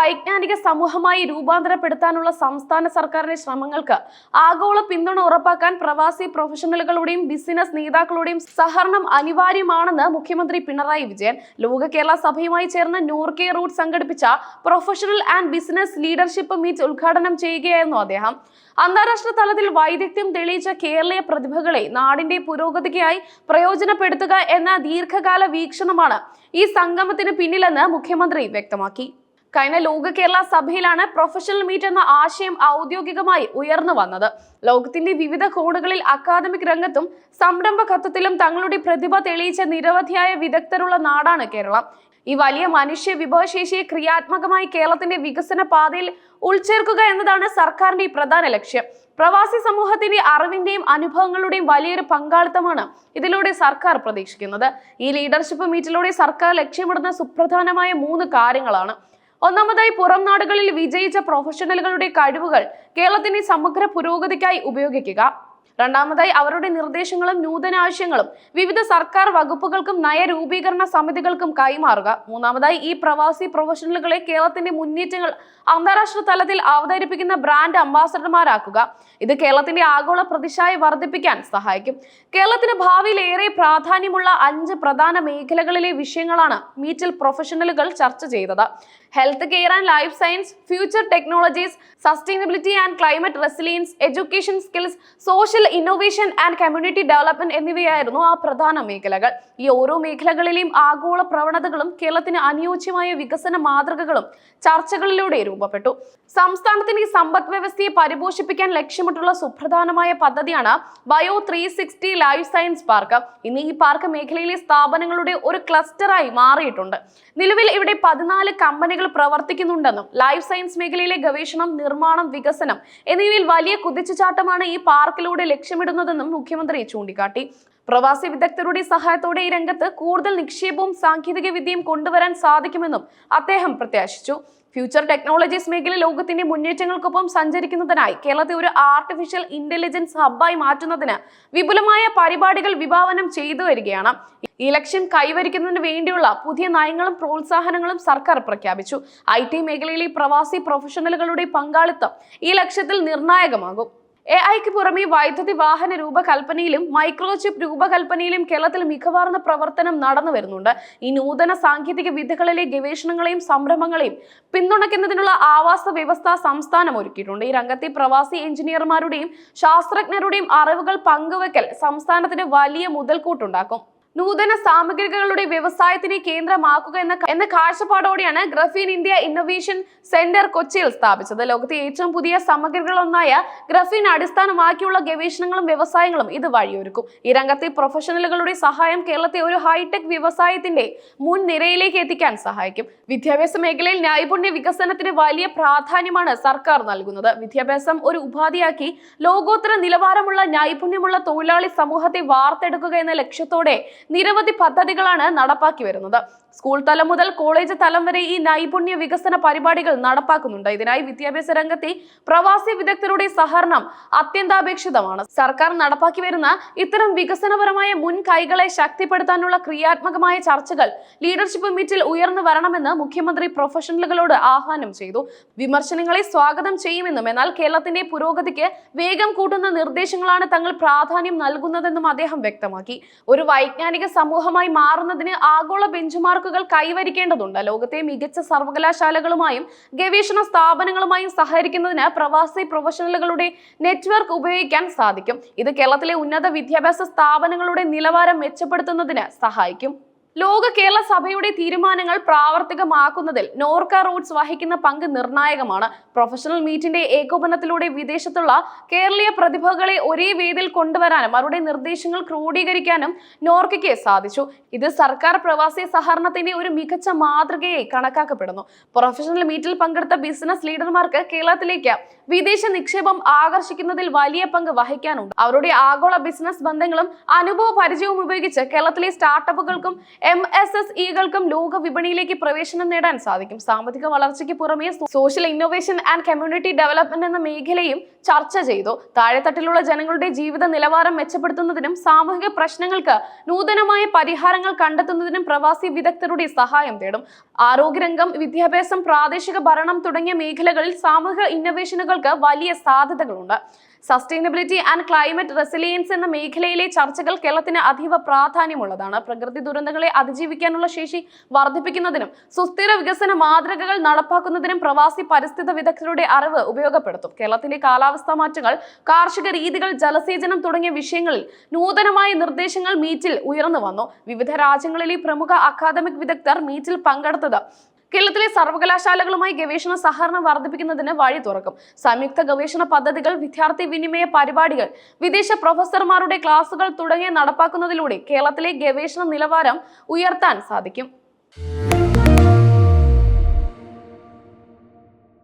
വൈജ്ഞാനിക സമൂഹമായി രൂപാന്തരപ്പെടുത്താനുള്ള സംസ്ഥാന സർക്കാരിന്റെ ശ്രമങ്ങൾക്ക് ആഗോള പിന്തുണ ഉറപ്പാക്കാൻ പ്രവാസി പ്രൊഫഷണലുകളുടെയും ബിസിനസ് നേതാക്കളുടെയും സഹകരണം അനിവാര്യമാണെന്ന് മുഖ്യമന്ത്രി പിണറായി വിജയൻ ലോക കേരള സഭയുമായി ചേർന്ന് നൂർക്കെ റൂട്ട് സംഘടിപ്പിച്ച professional and business leadership meet ഉദ്ഘാടനം ചെയ്യുകയായിരുന്നു അദ്ദേഹം. അന്താരാഷ്ട്ര തലത്തിൽ വൈദഗ്ധ്യം തെളിയിച്ച കേരളീയ പ്രതിഭകളെ നാടിന്റെ പുരോഗതിക്കായി പ്രയോജനപ്പെടുത്തുക എന്ന ദീർഘകാല വീക്ഷണമാണ് ഈ സംഗമത്തിന് പിന്നിലെന്ന് മുഖ്യമന്ത്രി വ്യക്തമാക്കി. കഴിഞ്ഞ ലോക കേരള സഭയിലാണ് പ്രൊഫഷണൽ മീറ്റ് എന്ന ആശയം ഔദ്യോഗികമായി ഉയർന്നു വന്നത്. ലോകത്തിന്റെ വിവിധ കോണുകളിൽ അക്കാദമിക് രംഗത്തും സംരംഭകത്വത്തിലും തങ്ങളുടെ പ്രതിഭ തെളിയിച്ച നിരവധിയായ വിദഗ്ധരുള്ള നാടാണ് കേരളം. ഈ വലിയ മനുഷ്യ വിഭവശേഷിയെ ക്രിയാത്മകമായി കേരളത്തിന്റെ വികസന പാതയിൽ ഉൾച്ചേർക്കുക എന്നതാണ് സർക്കാരിന്റെ പ്രധാന ലക്ഷ്യം. പ്രവാസി സമൂഹത്തിന്റെ അറിവിന്റെയും അനുഭവങ്ങളുടെയും വലിയൊരു പങ്കാളിത്തമാണ് ഇതിലൂടെ സർക്കാർ പ്രതീക്ഷിക്കുന്നത്. ഈ ലീഡർഷിപ്പ് മീറ്റിലൂടെ സർക്കാർ ലക്ഷ്യമിടുന്ന സുപ്രധാനമായ മൂന്ന് കാര്യങ്ങളാണ്. ഒന്നാമതായി പുറം നാടുകളിൽ വിജയിച്ച പ്രൊഫഷണലുകളുടെ കഴിവുകൾ കേരളത്തിന്റെ സമഗ്ര പുരോഗതിക്കായി ഉപയോഗിക്കുക. രണ്ടാമതായി അവരുടെ നിർദ്ദേശങ്ങളും നൂതനാശയങ്ങളും വിവിധ സർക്കാർ വകുപ്പുകൾക്കും നയരൂപീകരണ സമിതികൾക്കും കൈമാറുക. മൂന്നാമതായി ഈ പ്രവാസി പ്രൊഫഷണലുകളെ കേരളത്തിന്റെ മുന്നേറ്റങ്ങൾ അന്താരാഷ്ട്ര തലത്തിൽ അവതരിപ്പിക്കുന്ന ബ്രാൻഡ് അംബാസഡർമാരാക്കുക. ഇത് കേരളത്തിന്റെ ആഗോള പ്രതിഷായ വർദ്ധിപ്പിക്കാൻ സഹായിക്കും. കേരളത്തിന് ഭാവിയിൽ ഏറെ പ്രാധാന്യമുള്ള അഞ്ച് പ്രധാന മേഖലകളിലെ വിഷയങ്ങളാണ് മീറ്റിൽ പ്രൊഫഷണലുകൾ ചർച്ച ചെയ്തത്. Health care and life science future technologies sustainability and climate resilience education skills social innovation and community development എന്നിവയായിരുന്നു ആ പ്രധാന മേഖലകൾ. ഈ ഓരോ മേഖലകളിലെയും ആഗോള പ്രവണതകളും കേരളത്തിന് അനുയോജ്യമായ വികസന മാതൃകകളും ചർച്ചകളിലൂടെ രൂപപ്പെട്ടു. സംസ്ഥാനത്തിന്റെ സമ്പദ് വ്യവസ്ഥയെ പരിപോഷിപ്പിക്കാൻ ലക്ഷ്യമിട്ടുള്ള സുപ്രധാനമായ പദ്ധതിയാണ് bio three sixty life science park. ഇന്ന് ഈ പാർക്ക് മേഖലയിലെ സ്ഥാപനങ്ങളുടെ ഒരു ക്ലസ്റ്ററായി മാറിയിട്ടുണ്ട്. നിലവിൽ ഇവിടെ പതിനാല് കമ്പനികൾ പ്രവർത്തിക്കുന്നുണ്ടെന്നും ലൈഫ് സയൻസ് മേഖലയിലെ ഗവേഷണം നിർമ്മാണം വികസനം എന്നിവയിൽ വലിയ കുതിച്ചുചാട്ടമാണ് ഈ പാർക്കിലൂടെ ലക്ഷ്യമിടുന്നതെന്നും മുഖ്യമന്ത്രി ചൂണ്ടിക്കാട്ടി. പ്രവാസി വിദഗ്ധരുടെ സഹായത്തോടെ ഈ രംഗത്ത് കൂടുതൽ നിക്ഷേപവും സാങ്കേതിക വിദ്യയും കൊണ്ടുവരാൻ സാധിക്കുമെന്നും അദ്ദേഹം പ്രത്യാശിച്ചു. ഫ്യൂച്ചർ ടെക്നോളജീസ് മേഖല ലോകത്തിന്റെ മുന്നേറ്റങ്ങൾക്കൊപ്പം സഞ്ചരിക്കുന്നതിനായി കേരളത്തെ ഒരു ആർട്ടിഫിഷ്യൽ ഇന്റലിജൻസ് ഹബ്ബായി മാറ്റുന്നതിന് വിപുലമായ പരിപാടികൾ വിഭാവനം ചെയ്തു വരികയാണ്. ഈ ലക്ഷ്യം കൈവരിക്കുന്നതിന് വേണ്ടിയുള്ള പുതിയ നയങ്ങളും പ്രോത്സാഹനങ്ങളും സർക്കാർ പ്രഖ്യാപിച്ചു. ഐ ടി മേഖലയിലെ പ്രവാസി പ്രൊഫഷണലുകളുടെ പങ്കാളിത്തം ഈ ലക്ഷ്യത്തിൽ നിർണായകമാകും. എ ഐക്ക് പുറമെ വൈദ്യുതി വാഹന രൂപകൽപ്പനയിലും മൈക്രോചിപ്പ് രൂപകൽപ്പനയിലും കേരളത്തിൽ മികവാർന്ന പ്രവർത്തനം നടന്നു വരുന്നുണ്ട്. ഈ നൂതന സാങ്കേതിക വിദ്യകളിലെ ഗവേഷണങ്ങളെയും സംരംഭങ്ങളെയും പിന്തുണയ്ക്കുന്നതിനുള്ള ആവാസ വ്യവസ്ഥ സംസ്ഥാനം ഒരുക്കിയിട്ടുണ്ട്. ഈ രംഗത്തെ പ്രവാസി എഞ്ചിനീയർമാരുടെയും ശാസ്ത്രജ്ഞരുടെയും അറിവുകൾ പങ്കുവെക്കൽ സംസ്ഥാനത്തിന് വലിയ മുതൽക്കൂട്ടുണ്ടാക്കും. നൂതന സാമഗ്രികളുടെ വ്യവസായത്തിനെ കേന്ദ്രമാക്കുക എന്ന എന്ന കാഴ്ചപ്പാടോടെയാണ് ഗ്രഫീൻ ഇന്ത്യ ഇന്നൊവേഷൻ സെന്റർ കൊച്ചിയിൽ സ്ഥാപിച്ചത്. ലോകത്തെ ഏറ്റവും പുതിയ സാമഗ്രികളൊന്നായ ഗ്രഫീൻ അടിസ്ഥാനമാക്കിയുള്ള ഗവേഷണങ്ങളും വ്യവസായങ്ങളും ഇത് വഴിയൊരുക്കും. ഈ രംഗത്തെ പ്രൊഫഷണലുകളുടെ സഹായം കേരളത്തെ ഒരു ഹൈടെക് വ്യവസായത്തിന്റെ മുൻനിരയിലേക്ക് എത്തിക്കാൻ സഹായിക്കും. വിദ്യാഭ്യാസ മേഖലയിൽ നൈപുണ്യ വികസനത്തിന് വലിയ പ്രാധാന്യമാണ് സർക്കാർ നൽകുന്നത്. വിദ്യാഭ്യാസം ഒരു ഉപാധിയാക്കി ലോകോത്തര നിലവാരമുള്ള നൈപുണ്യമുള്ള തൊഴിലാളി സമൂഹത്തെ വാർത്തെടുക്കുക എന്ന ലക്ഷ്യത്തോടെ നിരവധി പദ്ധതികളാണ് നടപ്പാക്കി വരുന്നത്. സ്കൂൾ തലം മുതൽ കോളേജ് തലം വരെ ഈ നൈപുണ്യ വികസന പരിപാടികൾ നടപ്പാക്കുന്നുണ്ട്. ഇതിനായി വിദ്യാഭ്യാസ രംഗത്തെ പ്രവാസി വിദഗ്ധരുടെ സഹകരണം അത്യന്താപേക്ഷിതമാണ്. സർക്കാർ നടപ്പാക്കി വരുന്ന ഇത്തരം വികസനപരമായ മുൻകൈകളെ ശക്തിപ്പെടുത്താനുള്ള ക്രിയാത്മകമായ ചർച്ചകൾ ലീഡർഷിപ്പ് മീറ്റിൽ ഉയർന്നു വരണമെന്ന് മുഖ്യമന്ത്രി പ്രൊഫഷണലുകളോട് ആഹ്വാനം ചെയ്തു. വിമർശനങ്ങളെ സ്വാഗതം ചെയ്യുമെന്നും എന്നാൽ കേരളത്തിന്റെ പുരോഗതിക്ക് വേഗം കൂട്ടുന്ന നിർദ്ദേശങ്ങളാണ് തങ്ങൾ പ്രാധാന്യം നൽകുന്നതെന്നും അദ്ദേഹം വ്യക്തമാക്കി. ഒരു വൈജ്ഞാനിക സമൂഹമായി മാറുന്നതിന് ആഗോള ബെഞ്ചുമാർക്കുകൾ കൈവരിക്കേണ്ടതുണ്ട്. ലോകത്തെ മികച്ച സർവകലാശാലകളുമായും ഗവേഷണ സ്ഥാപനങ്ങളുമായും സഹകരിക്കുന്നതിന് പ്രവാസി പ്രൊഫഷണലുകളുടെ നെറ്റ്വർക്ക് ഉപയോഗിക്കാൻ സാധിക്കും. ഇത് കേരളത്തിലെ ഉന്നത വിദ്യാഭ്യാസ സ്ഥാപനങ്ങളുടെ നിലവാരം മെച്ചപ്പെടുത്തുന്നതിന് സഹായിക്കും. ലോക കേരള സഭയുടെ തീരുമാനങ്ങൾ പ്രാവർത്തികമാക്കുന്നതിൽ നോർക്ക റൂട്ട്സ് വഹിക്കുന്ന പങ്ക് നിർണായകമാണ്. പ്രൊഫഷണൽ മീറ്റിന്റെ ഏകോപനത്തിലൂടെ വിദേശത്തുള്ള കേരളീയ പ്രതിഭകളെ ഒരേ വേദിയിൽ കൊണ്ടുവരാനും അവരുടെ നിർദ്ദേശങ്ങൾ ക്രോഡീകരിക്കാനും നോർക്കയ്ക്ക് സാധിച്ചു. ഇത് സർക്കാർ പ്രവാസി സഹകരണത്തിന്റെ ഒരു മികച്ച മാതൃകയായി കണക്കാക്കപ്പെടുന്നു. പ്രൊഫഷണൽ മീറ്റിൽ പങ്കെടുത്ത ബിസിനസ് ലീഡർമാർക്ക് കേരളത്തിലേക്ക് വിദേശ നിക്ഷേപം ആകർഷിക്കുന്നതിൽ വലിയ പങ്ക് വഹിക്കാനുണ്ട്. അവരുടെ ആഗോള ബിസിനസ് ബന്ധങ്ങളും അനുഭവ പരിചയവും ഉപയോഗിച്ച് കേരളത്തിലെ സ്റ്റാർട്ടപ്പുകൾക്കും എം എസ് എസ് ഇകൾക്കും ലോക വിപണിയിലേക്ക് പ്രവേശനം നേടാൻ സാധിക്കും. സാമ്പത്തിക വളർച്ചയ്ക്ക് പുറമെ social innovation and community development എന്ന മേഖലയും ചർച്ച ചെയ്തു. താഴെത്തട്ടിലുള്ള ജനങ്ങളുടെ ജീവിത നിലവാരം മെച്ചപ്പെടുത്തുന്നതിനും സാമൂഹിക പ്രശ്നങ്ങൾക്ക് നൂതനമായ പരിഹാരങ്ങൾ കണ്ടെത്തുന്നതിനും പ്രവാസി വിദഗ്ധരുടെ സഹായം തേടും. ആരോഗ്യരംഗം വിദ്യാഭ്യാസം പ്രാദേശിക ഭരണം തുടങ്ങിയ മേഖലകളിൽ സാമൂഹിക ഇന്നോവേഷനുകൾക്ക് വലിയ സാധ്യതകളുണ്ട്. സസ്റ്റൈനബിലിറ്റി ആൻഡ് ക്ലൈമറ്റ് റെസിലിയൻസ് എന്ന മേഖലയിലെ ചർച്ചകൾ കേരളത്തിന് അതീവ പ്രാധാന്യമുള്ളതാണ്. പ്രകൃതി ദുരന്തങ്ങളെ അതിജീവിക്കാനുള്ള ശേഷി വർദ്ധിപ്പിക്കുന്നതിനും സുസ്ഥിര വികസന മാതൃകകൾ നടപ്പാക്കുന്നതിനും പ്രവാസി പരിസ്ഥിതി വിദഗ്ധരുടെ അറിവ് ഉപയോഗപ്പെടുത്തും. കേരളത്തിലെ കാലാവസ്ഥാ മാറ്റങ്ങൾ കാർഷിക രീതികൾ ജലസേചനം തുടങ്ങിയ വിഷയങ്ങളിൽ നൂതനമായ നിർദ്ദേശങ്ങൾ മീറ്റിൽ ഉയർന്നു വന്നു. വിവിധ രാജ്യങ്ങളിലെ പ്രമുഖ അക്കാദമിക് വിദഗ്ധർ മീറ്റിൽ പങ്കെടുത്തത് കേരളത്തിലെ സർവകലാശാലകളുമായി ഗവേഷണ സഹകരണം വർദ്ധിപ്പിക്കുന്നതിന് വഴി തുറക്കും. സംയുക്ത ഗവേഷണ പദ്ധതികൾ വിദ്യാർത്ഥി വിനിമയ പരിപാടികൾ വിദേശ പ്രൊഫസർമാരുടെ ക്ലാസുകൾ തുടങ്ങിയ നടപ്പാക്കുന്നതിലൂടെ കേരളത്തിലെ ഗവേഷണ നിലവാരം ഉയർത്താൻ സാധിക്കും.